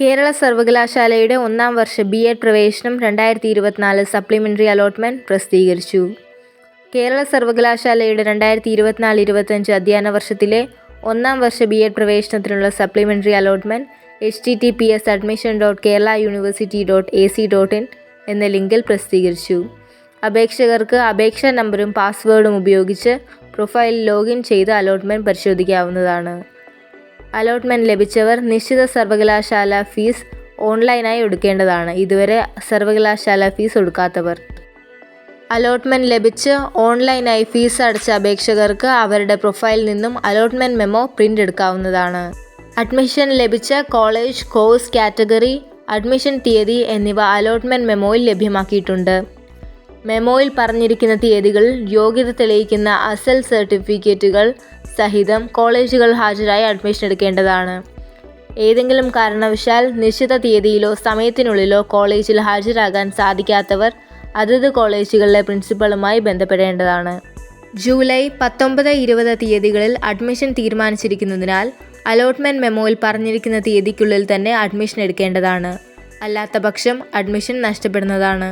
കേരള സർവകലാശാലയുടെ ഒന്നാം വർഷ ബി എഡ് പ്രവേശനം രണ്ടായിരത്തി ഇരുപത്തിനാല് സപ്ലിമെന്ററി അലോട്ട്മെന്റ് പ്രസിദ്ധീകരിച്ചു. കേരള സർവകലാശാലയുടെ രണ്ടായിരത്തി ഇരുപത്തിനാല് ഇരുപത്തഞ്ച് അധ്യയന വർഷത്തിലെ ഒന്നാം വർഷ B Ed പ്രവേശനത്തിനുള്ള supplementary allotment H T T P S admission dot Kerala university dot A C dot in എന്ന ലിങ്കിൽ പ്രസിദ്ധീകരിച്ചു. അപേക്ഷകർക്ക് അപേക്ഷാ നമ്പറും പാസ്വേഡും ഉപയോഗിച്ച് പ്രൊഫൈൽ ലോഗിൻ ചെയ്ത് അലോട്ട്മെന്റ് പരിശോധിക്കാവുന്നതാണ്. അലോട്ട്മെന്റ് ലഭിച്ചവർ നിശ്ചിത സർവകലാശാല ഫീസ് ഓൺലൈനായി ഒടുക്കേണ്ടതാണ് ഇതുവരെ സർവകലാശാല ഫീസ് ഒടുക്കാത്തവർ. അലോട്ട്മെന്റ് ലഭിച്ച് ഓൺലൈനായി ഫീസ് അടച്ച അപേക്ഷകർക്ക് അവരുടെ പ്രൊഫൈലിൽ നിന്നും അലോട്ട്മെന്റ് മെമ്മോ പ്രിന്റ് എടുക്കാവുന്നതാണ്. അഡ്മിഷൻ ലഭിച്ച കോളേജ് കോഴ്സ് കാറ്റഗറി അഡ്മിഷൻ തീയതി എന്നിവ അലോട്ട്മെന്റ് മെമ്മോയിൽ ലഭ്യമാക്കിയിട്ടുണ്ട്. മെമ്മോയിൽ പറഞ്ഞിരിക്കുന്ന തീയതികളിൽ യോഗ്യത തെളിയിക്കുന്ന അസൽ സർട്ടിഫിക്കറ്റുകൾ സഹിതം കോളേജുകൾ ഹാജരായി അഡ്മിഷൻ എടുക്കേണ്ടതാണ്. ഏതെങ്കിലും കാരണവശാൽ നിശ്ചിത തീയതിയിലോ സമയത്തിനുള്ളിലോ കോളേജിൽ ഹാജരാകാൻ സാധിക്കാത്തവർ അതത് കോളേജുകളിലെ പ്രിൻസിപ്പളുമായി ബന്ധപ്പെടേണ്ടതാണ്. ജൂലൈ പത്തൊമ്പത് ഇരുപത് തീയതികളിൽ അഡ്മിഷൻ തീരുമാനിച്ചിരിക്കുന്നതിനാൽ അലോട്ട്മെന്റ് മെമ്മോയിൽ പറഞ്ഞിരിക്കുന്ന തീയതിക്കുള്ളിൽ തന്നെ അഡ്മിഷൻ എടുക്കേണ്ടതാണ്. അല്ലാത്ത പക്ഷം അഡ്മിഷൻ നഷ്ടപ്പെടുന്നതാണ്.